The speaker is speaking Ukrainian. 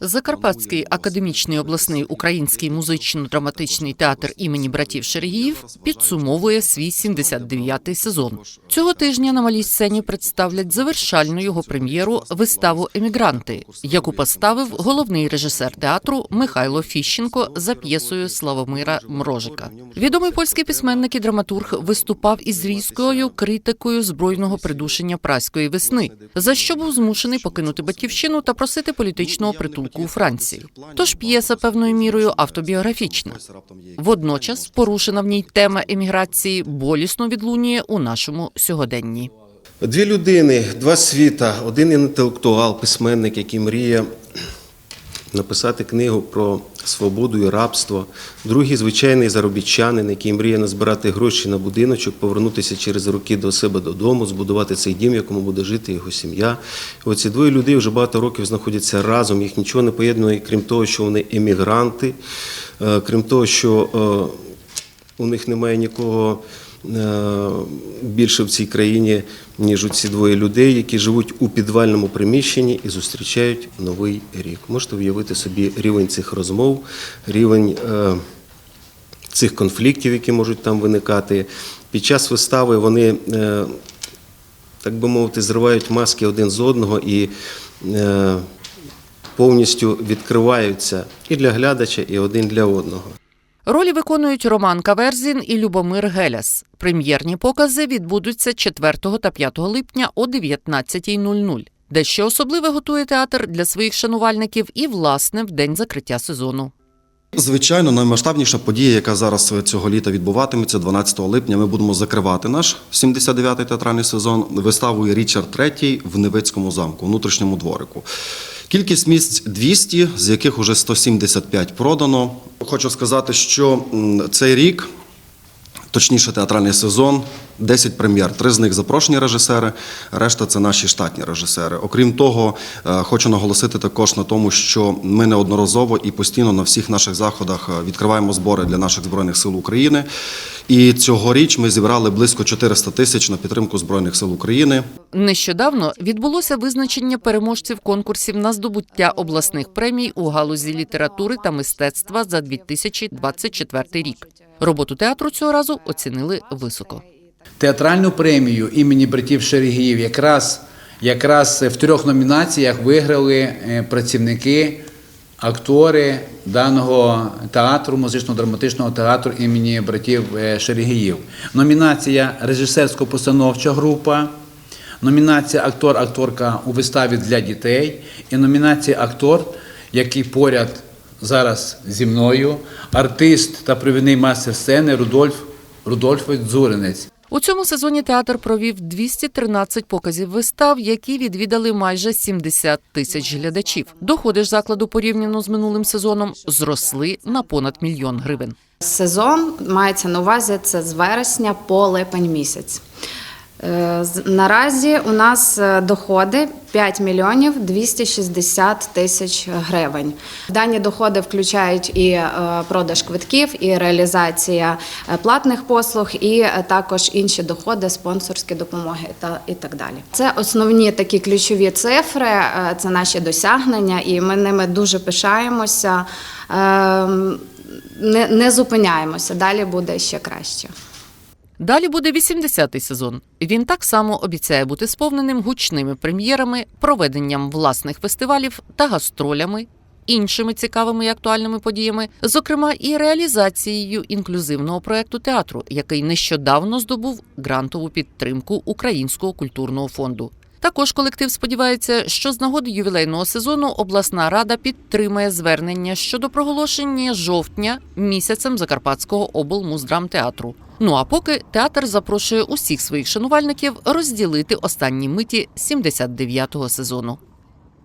Закарпатський академічний обласний український музично-драматичний театр імені братів Шергіїв підсумовує свій 79-й сезон. Цього тижня на малій сцені представлять завершальну його прем'єру виставу Емігранти, яку поставив головний режисер театру Михайло Фіщенко за п'єсою Славомира Мрожика. Відомий польський письменник і драматург виступав із різкою критикою збройного придушення праської весни, за що був змушений покинути батьківщину та просити політичного притулку у Франції. Тож п'єса певною мірою автобіографічна. Водночас порушена в ній тема еміграції болісно відлунює у нашому сьогоденні. Дві людини, два світа. Один інтелектуал, письменник, який мріє написати книгу про свободу і рабство. Другий звичайний заробітчанин, який мріє назбирати гроші на будиночок, повернутися через роки до себе додому, збудувати цей дім, в якому буде жити його сім'я. Оці двоє людей вже багато років знаходяться разом. Їх нічого не поєднує, крім того, що вони емігранти, е, крім того, що е, у них немає нікого більше в цій країні, ніж у ці двоє людей, які живуть у підвальному приміщенні і зустрічають новий рік. Можете уявити собі рівень цих розмов, рівень е, цих конфліктів, які можуть там виникати. Під час вистави вони, е, так би мовити, зривають маски один з одного і е, повністю відкриваються і для глядача, і один для одного. Ролі виконують Роман Каверзін і Любомир Геляс. Прем'єрні покази відбудуться 4 та 5 липня о 19.00. Дещо особливе готує театр для своїх шанувальників і, власне, в день закриття сезону. Звичайно, наймасштабніша подія, яка зараз цього літа відбуватиметься 12 липня. Ми будемо закривати наш 79-й театральний сезон виставою Річард III в Невицькому замку, внутрішньому дворику. Кількість місць 200, з яких уже 175 продано. Хочу сказати, що цей рік, точніше, театральний сезон, 10 прем'єр. Три з них запрошені режисери, решта це наші штатні режисери. Окрім того, е, хочу наголосити також на тому, що ми неодноразово і постійно на всіх наших заходах е, відкриваємо збори для наших збройних сил України. І цьогоріч ми зібрали близько 400 тисяч на підтримку збройних сил України. Нещодавно відбулося визначення переможців конкурсів на здобуття обласних премій у галузі літератури та мистецтва за 2024 рік. Роботу театру цього разу оцінили високо. Театральну премію імені братів Шерегіїв якраз, якраз в трьох номінаціях виграли е, працівники, актори даного театру, музично-драматичного театру імені братів е, Шерегіїв. Номінація режисерсько-постановча група, номінація актор-акторка у виставі для дітей і номінація актор, який поряд зараз зі мною, артист та провідний мастер сцени Рудольф Рудольфович Дзуринець. У цьому сезоні театр провів 213 показів вистав, які відвідали майже 70 тисяч глядачів. Доходи ж закладу порівняно з минулим сезоном зросли на понад мільйон гривень. Сезон мається на увазі це з вересня по липень місяць. Е, Наразі у нас е, доходи 5 мільйонів 260 тисяч гривень. Дані доходи включають і е, продаж квитків, і реалізація платних послуг, і також інші доходи, спонсорські допомоги та і так далі. Це основні такі ключові цифри, це наші досягнення, і ми ними дуже пишаємося. Ем, Не, не зупиняємося, далі буде ще краще. Далі буде 80-й сезон. Він так само обіцяє бути сповненим гучними прем'єрами, проведенням власних фестивалів та гастролями, іншими цікавими і актуальними подіями, зокрема і реалізацією інклюзивного проекту театру, який нещодавно здобув грантову підтримку Українського культурного фонду. Також колектив сподівається, що з нагоди ювілейного сезону обласна рада підтримає звернення щодо проголошення жовтня місяцем Закарпатського облмуздрамтеатру. Ну а поки театр запрошує усіх своїх шанувальників розділити останні миті 79-го сезону.